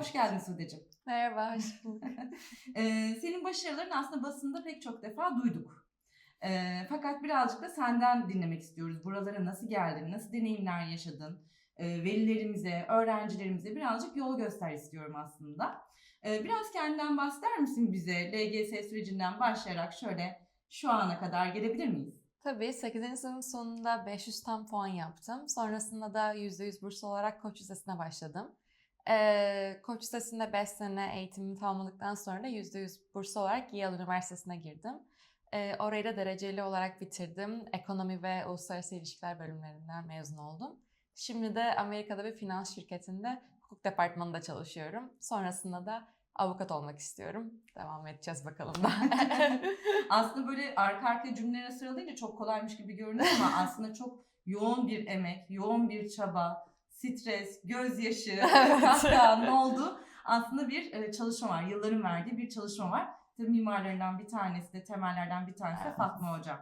Hoş geldin Sude'cim. Merhaba, hoş bulduk. Ee, senin başarıların aslında basında pek çok defa duyduk. Ee, fakat birazcık da senden dinlemek istiyoruz. Buralara nasıl geldin, nasıl deneyimler yaşadın? Ee, velilerimize, öğrencilerimize birazcık yol göster istiyorum aslında. Ee, biraz kendinden bahseder misin bize? LGS sürecinden başlayarak şöyle şu ana kadar gelebilir miyiz? Tabii 8. sınıf sonunda 500 tam puan yaptım. Sonrasında da %100 burs olarak Koç Lisesi'ne başladım. Ee, Koç Lisesi'nde 5 sene eğitimimi tamamladıktan sonra da %100 burs olarak Yale Üniversitesi'ne girdim. Ee, orayı da dereceli olarak bitirdim. Ekonomi ve Uluslararası İlişkiler bölümlerinden mezun oldum. Şimdi de Amerika'da bir finans şirketinde hukuk departmanında çalışıyorum. Sonrasında da avukat olmak istiyorum. Devam edeceğiz bakalım da. aslında böyle arka arkaya cümleleri sıralayınca çok kolaymış gibi görünüyor ama aslında çok yoğun bir emek, yoğun bir çaba, stres, gözyaşı, hatta ne oldu? Aslında bir e, çalışma var. Yılların verdiği bir çalışma var. Tabii mimarlarından bir tanesi de temellerden bir tanesi de. Fatma Hocam.